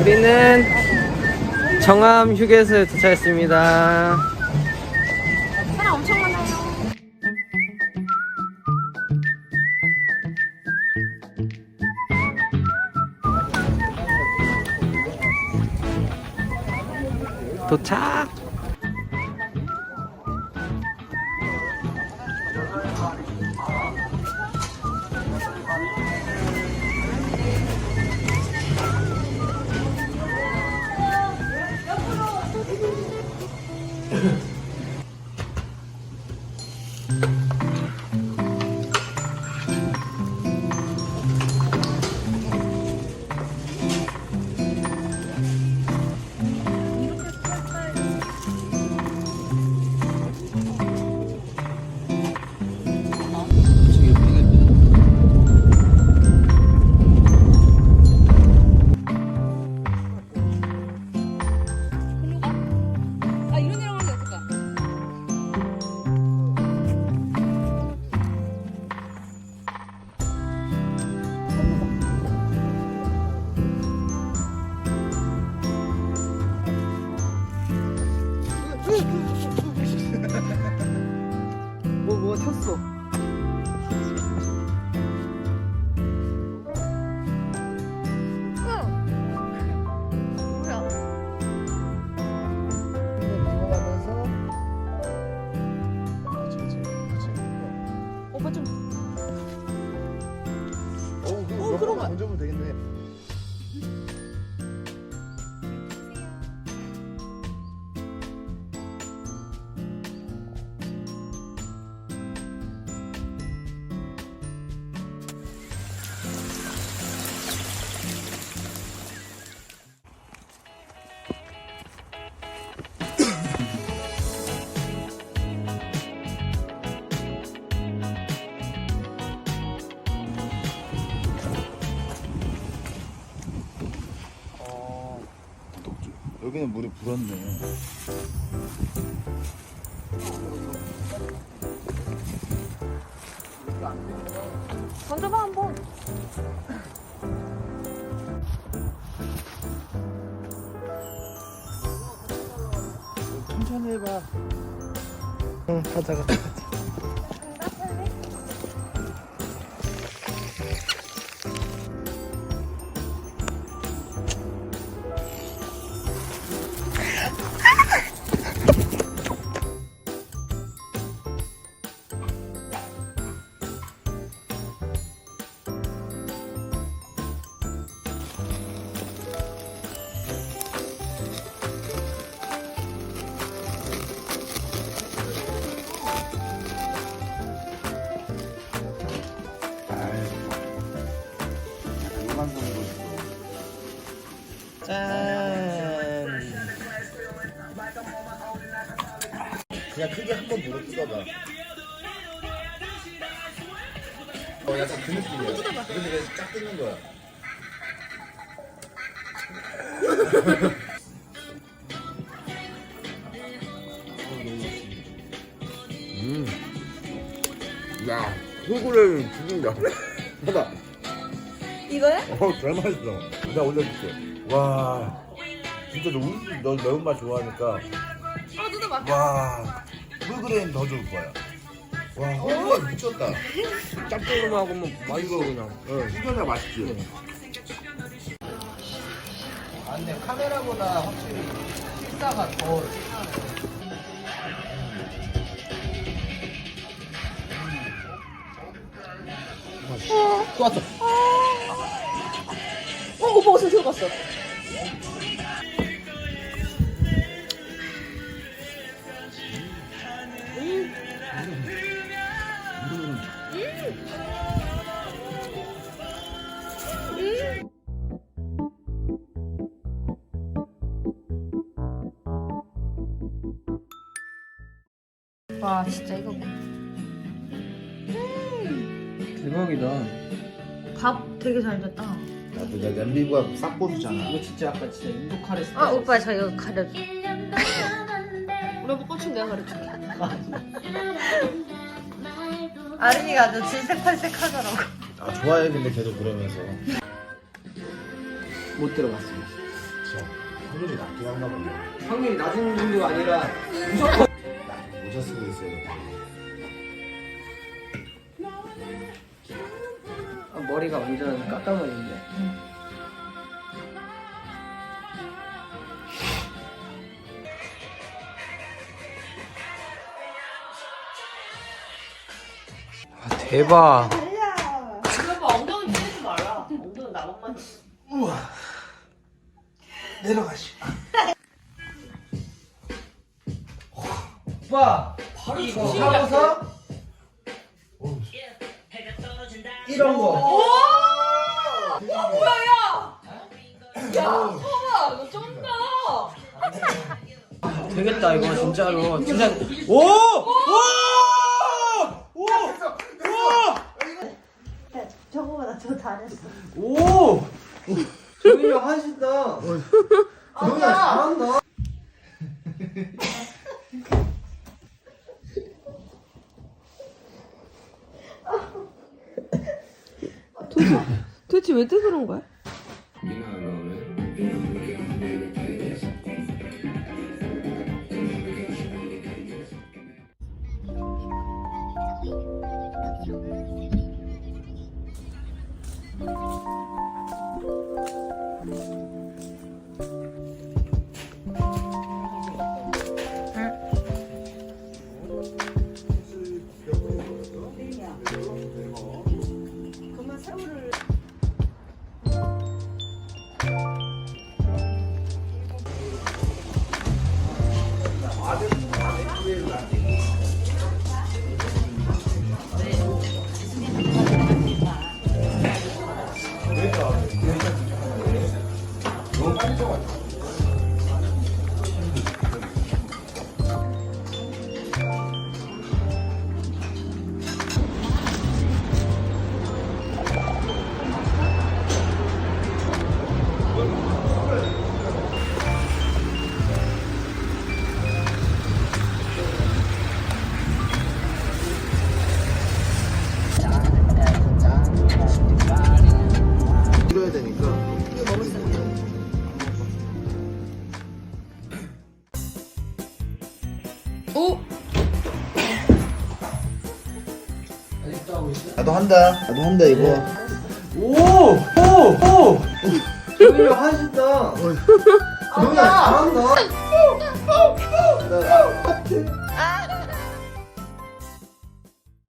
우리는 정암 휴게소에 도착했습니다. 도착! 아 뭐, 여기는 물이 불었네 던져봐 한번. 천천히 해봐 응, 가자가. 이만 그냥 크게 한 번 물어 뜯어봐 어 약간 그 느낌이야 그래서 그래서 쫙 뜯는 거야 음. 야, 소구를 죽인다. 봐봐. 이거야? 어, 잘 맛있어. 내가 올려줄게. 와, 진짜 너, 운- 너 매운맛 좋아하니까. 아 뜯어봐. 와, 더 좋을 거야. 와, 헐 미쳤다. 짭조름하고 뭐 맛있어 그냥. 응. 신경이 맛있지? 아 근데 카메라보다 확실히 실사가 더 또 왔어. 어 오빠 어디서 들어갔어? 와 진짜 이거 대박이다. 밥 되게 잘 됐다. 나도 내 냄비가 싹 보수잖아. 이거 진짜 약간 진짜 인도 카레 스타일. 아 오빠 저 이거 가려줘 우리 오빠 꽂힌 내가 가려줄게 아린이가 아주 질색팔색 하더라고 아 좋아해 근데 계속 그러면서. 못 들어봤어요. 진짜 확률이 낮긴 한가 보네. 확률이 낮은 정도가 아니라 무조건 모자 쓰고 있어요. 아, 머리가 완전 깎아머리인데. 아, 대박. 엉덩이 찌르지 마라 엉덩이 나만만 내려가시. 오빠, 이거 하고서 이런 거. 되겠다 이거 진짜로 진짜 오! 오! 오! 오! 저거보다 더 잘했어 오! 정민이 형 하신다. 정민이 형 잘한다. 도대체 왜 그런 거야? 이래야 아직도 하고 있어? 나도 한다. 나도 한다 이거. 오! 오! 오! 형 하신다. 정민이 형 잘한다.